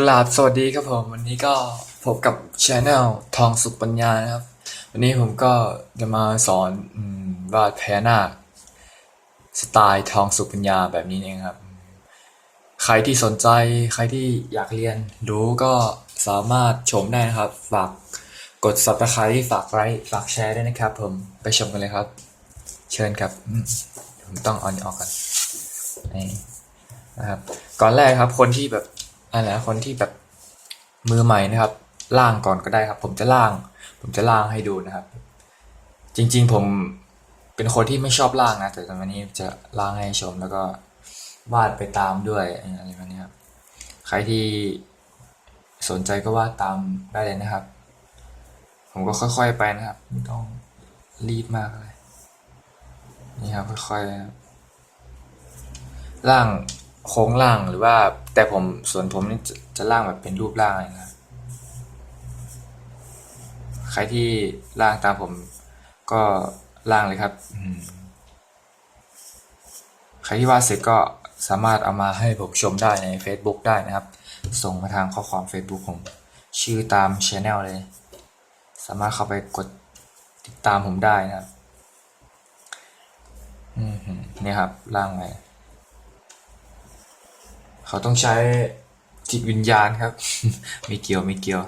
กราบสวัสดีครับผม วันนี้ก็พบกับช anel ทองสุขปัญญานะครับ วันนี้ผมก็จะมาสอนวาดพญานาคสไตล์ทองสุขปัญญาแบบนี้เองครับ ใครที่สนใจใครที่อยากเรียนรู้ก็สามารถชมได้นะครับ ฝากกด subscribe ฝากไลค์ฝากแชร์ด้วยนะครับ ผมไปชมกันเลยครับ เชิญครับผมต้องออนออกก่อนนะครับก่อนแรกครับคนที่แบบ อะไรนะคนที่แบบมือใหม่นะครับล่างก่อนก็ได้ครับ ผมจะล่าง ผมจะล่างให้ดูนะครับ จริง ๆ ผมเป็นคนที่ไม่ชอบล่างนะ แต่ตอนนี้จะล่างให้ชมแล้วก็วาดไปตามด้วยอะไรแบบนี้ครับใครที่สนใจก็วาดตามได้เลยนะครับ ผมก็ค่อยๆไปนะครับไม่ต้องรีบมากเลยนี่ครับค่อยๆนะครับล่าง โค้งล่างหรือว่าแต่ผมส่วนผมนี่จะจะล่างแบบเป็นรูปร่างเลยนะครับใครที่ล่างตามผมก็ล่างเลยครับใครที่วาดเสร็จก็สามารถเอามาให้ผมชมได้ใน Facebook ได้นะครับ ส่งมาทางข้อความ Facebook ผมชื่อตาม Channel เลย สามารถเข้าไปกดติดตามผมได้นะครับนี่ครับล่างไว้ เขาต้องใช้จิตวิญญาณครับ ไม่เกี่ยวไม่เกี่ยว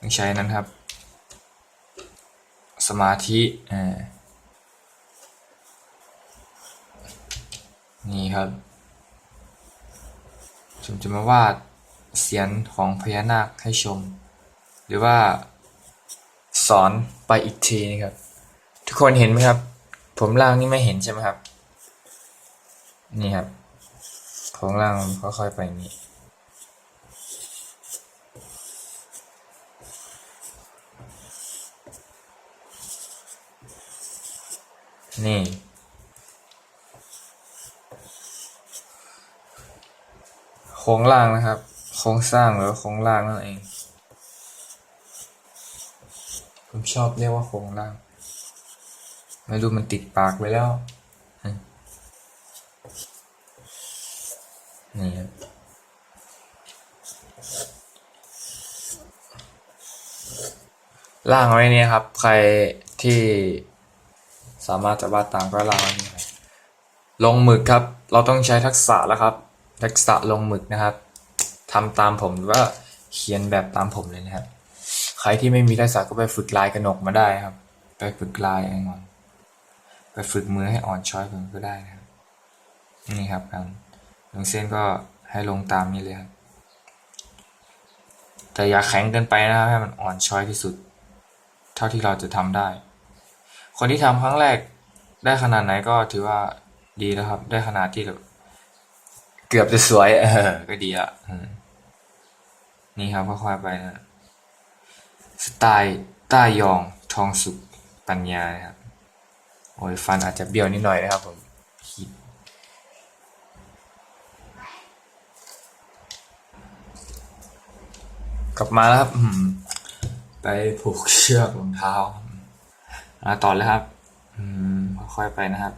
ต้องใช้นั้นครับ สมาธิอ่านี่ครับผมจะมาวาดเสียนของพญานาคให้ชม หรือว่าสอนไปอีกทีนะครับ ทุกคนเห็นไหมครับ ผมล่างนี่ไม่เห็นใช่ไหมครับ นี่ครับ ของล่างค่อยๆไปนี้นี่ โครงล่างนะครับ โครงสร้างหรือโครงล่างนั่นเอง ผมชอบเรียกว่าโครงล่าง ไม่รู้มันติดปากไปแล้วอืมนี่ครับ ล่างไว้เนี่ยครับ ใครที่สามารถจะวาดตามก็ล่างไว้นี่ครับลงหมึกครับ เราต้องใช้ทักษะแล้วครับ ทักษะลงหมึกนะครับทำตามผมหรือว่าเขียนแบบตามผมเลยนะครับ ใครที่ไม่มีทักษะก็ไปฝึกลายกระหนกมาได้ครับ ไปฝึกลายเองอนไปฝึกมือให้อ่อนช้อยก่อนก็ได้นะครับ นี่ครับการลงเส้นก็ให้ลงตามนี้เลยครับแต่อย่าแข็งเกินไปนะครับให้มันอ่อนช้อยที่สุด เท่าที่เราจะทำได้ คนที่ทำครั้งแรกได้ขนาดไหนก็ถือว่าดีแล้วครับ ได้ขนาดที่แบบเกือบจะสวย เออ ก็ดีละอืมนี่ครับค่อยๆไปนะสไตล์ต้ายองทองสุขปัญญานะครับโอ้ยฟันอาจจะเบี้ยวนิดหน่อยนะครับผมขีดกลับมาแล้วครับ ไปผูกเชือกรองเท้ามาต่อเลยครับ อืมค่อยๆไปนะครับ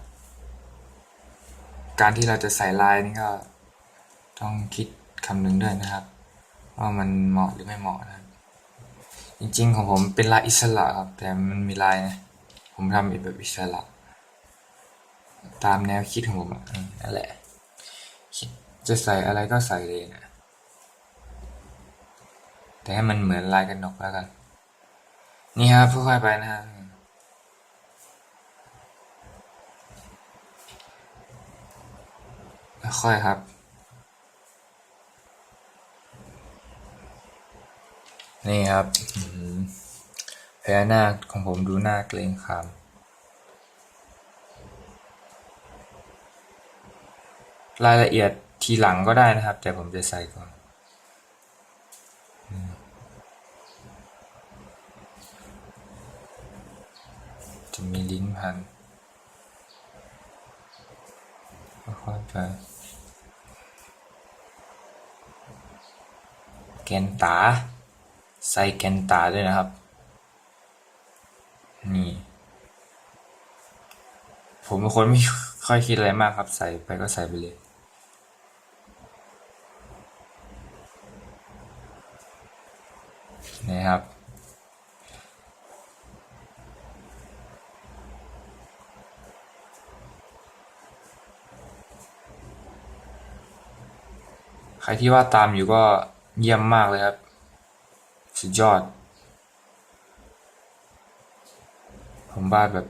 การที่เราจะใส่ลายนี่ก็ ต้องคิดคำนึงด้วยนะครับ ว่ามันเหมาะหรือไม่เหมาะนะครับ จริงๆของผมเป็นลายอิสระครับ แต่มันมีลายนะผมทำแบบอิสระ ตามแนวคิดของผมอะนั่นแหละคิดจะใส่อะไรก็ใส่เลยนะแต่ให้มันเหมือนลายกันนกแล้วกัน นี่ครับค่อยๆไปนะฮะค่อยครับ นี่ครับอืมพญานาของผมดูหน้าเกรงขามรายละเอียดทีหลังก็ได้นะครับ แต่ผมจะใส่ก่อน จะมีลิ้นพันค่อยๆไปแกนตา ใส่แกนตาด้วยนะครับ นี่ ผมเป็นคนไม่ค่อยคิดอะไรมากครับ ใส่ไปก็ใส่ไปเลย นะครับ ใค รที่ว่าดตามอยู่ก็เยี่ยมมากเลยครับ สุดยอด ผมวาดแบบ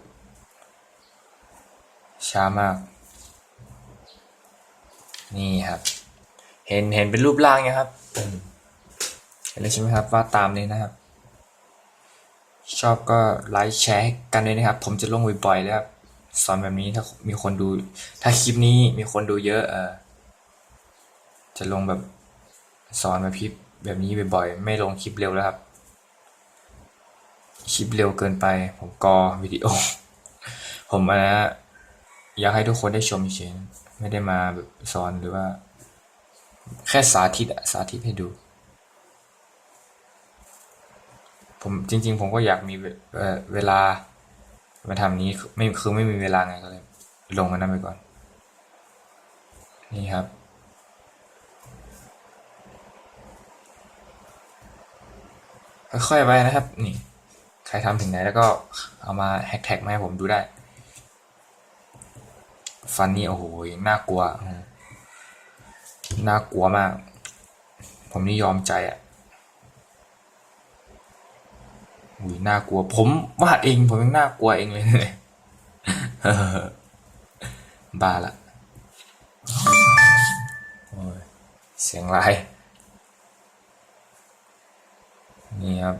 ช้ามาก นี่ครับ เห็นเห็นเป็นรูปร่างยังครับ เห็นเลยใช่ไหมครับวาดตามนี้นะครับ ชอบก็ไลค์แชร์ให้กันด้วยนะครับ ผมจะลงบ่อยๆเลยครับสอนแบบนี้ถ้ามีคนดู ถ้าคลิปนี้มีคนดูเยอะเออ จะลงแบบสอนแบบคลิปแบบนี้บ่อยๆ ไม่ลงคลิปเร็วแล้วครับ คลิปเร็วเกินไป ผมกอวิดีโอ ผมมาอยากให้ทุกคนได้ชมเฉยไม่ได้มาแบบสอนหรือว่า แค่สาธิตสาธิตให้ดู ผมจริง ๆ ผมก็อยากมีเวเเวลามาทำนี้คือไม่คือไม่มีเวลาไงก็เลย ลงมันนั้นไปก่อน นี่ครับ ค่อยๆไปนะครับ นี่ ใครทำถึงไหนแล้วก็เอามาแฮกแท็กมาให้ผมดูได้ ฟันนี่โอ้โหน่ากลัว น่ากลัวมาก ผมนี่ยอมใจอะอุ้ยน่ากลัว ผมวาดเอง ผมยังน่ากลัวเองเลยเออบ้าละเสียงไร นี่ครับ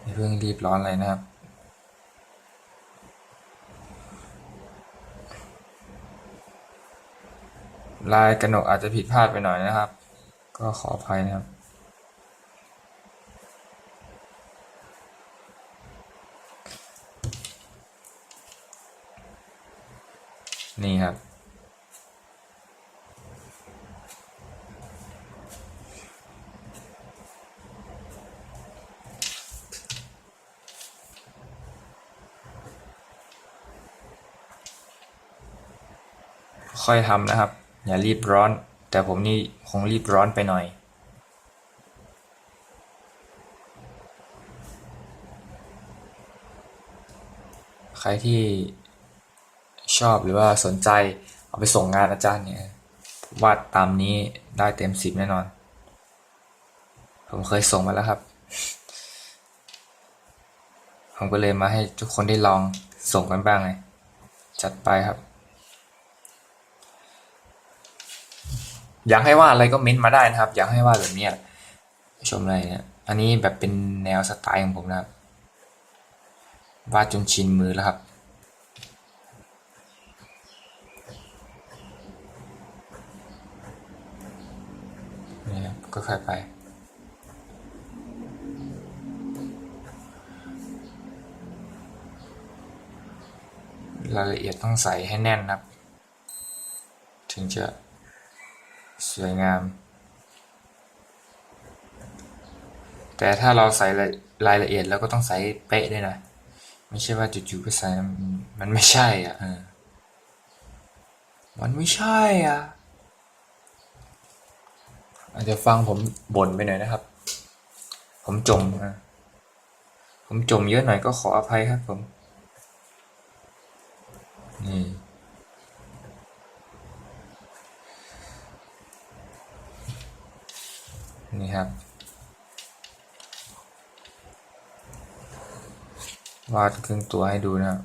ไม่เพิ่งรีบร้อนเลยนะครับ ลายกระหนกอาจจะผิดพลาดไปหน่อยนะครับ ก็ขออภัยนะครับนี่ครับ ค่อยทำนะครับ อย่ารีบร้อน แต่ผมนี่คงรีบร้อนไปหน่อย ใครที่ชอบหรือว่าสนใจเอาไปส่งงานอาจารย์เนี่ยวาดตามนี้ได้เต็มสิบแน่นอน ผมเคยส่งมาแล้วครับ ผมก็เลยมาให้ทุกคนได้ลองส่งกันบ้างไงจัดไปครับ อยากให้วาดอะไรก็เม้นต์มาได้นะครับ อยากให้วาดแบบเนี้ยชมอะไรเนี่ยอันนี้แบบเป็นแนวสไตล์ของผมนะครับวาดจนชินมือแล้วครับ นี่ครับก็ค่อยๆไปรายละเอียดต้องใส่ให้แน่นนะครับ ถึงจะ สวยงาม แต่ถ้าเราใส่รายรายละเอียดแล้วก็ต้องใส่เป๊ะด้วยนะ ไม่ใช่ว่าจู่ๆก็ใส่นะมันมันไม่ใช่อะเออมันไม่ใช่อะอาจจะฟังผมบ่นไปหน่อยนะครับ ผมจมนะผมจมเยอะหน่อยก็ขออภัยครับผม นี่ นี่ครับ วาดครึ่งตัวให้ดูนะครับ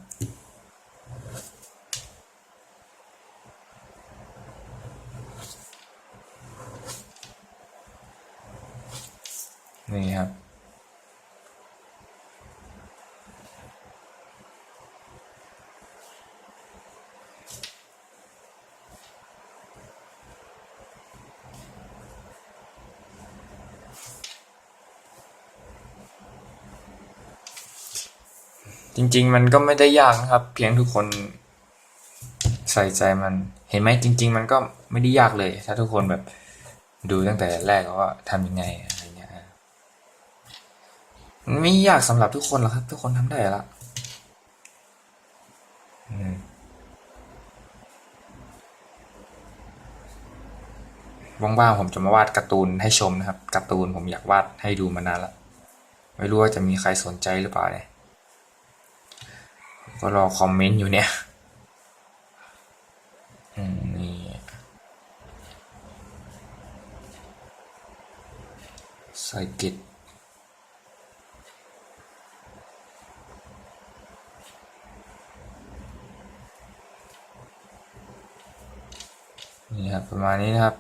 นี่ครับ จริง ๆ มันก็ไม่ได้ยากนะครับ เพียงทุกคนใส่ใจมัน เห็นไหมจริง ๆ มันก็ไม่ได้ยากเลย ถ้าทุกคนแบบดูตั้งแต่แรกว่าทำยังไงอะไรเงี้ยมันไม่ยากสำหรับทุกคนหรอกครับ ทุกคนทำได้ละอืมว่างๆผมจะมาวาดการ์ตูนให้ชมนะครับการ์ตูนผมอยากวาดให้ดูมานานละไม่รู้ว่าจะมีใครสนใจหรือเปล่าเนี่ย ก็รอคอมเมนต์อยู่เนี่ยนี่ใส่กิจนี่ครับประมาณนี้นะครับ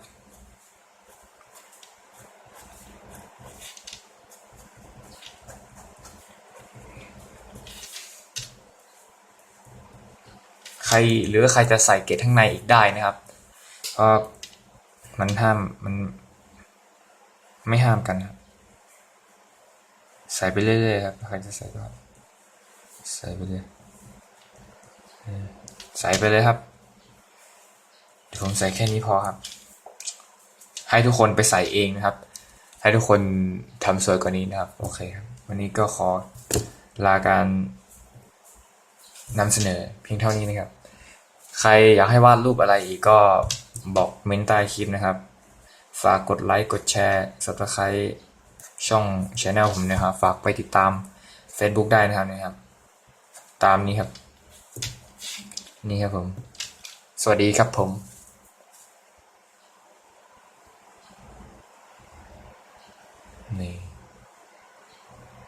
รหรือใครจะใส่เกล็ดข้างในอีกได้นะครับเพราะมันห้ามมันไม่ห้ามกันครับ ใส่ไปเรื่อยๆครับใครจะใส่ก็ใส่ไปเลยใส่ไปเลยครับเดี๋ยวผมใส่แค่นี้พอครับ ให้ทุกคนไปใส่เองนะครับ ให้ทุกคนทำสวยกว่านี้นะครับ โอเคครับ วันนี้ก็ขอลาการนำเสนอเพียงเท่านี้นะครับ ใครอยากให้วาดรูปอะไรอีกก็บอกเมนต์ใต้คลิปนะครับ ฝากกดไลค์กดแชร์ subscribe ช่อง channel ผมนะครับ ฝากไปติดตาม Facebook ได้นะครับนะครับ ตามนี้ครับ นี่ครับผม สวัสดีครับผม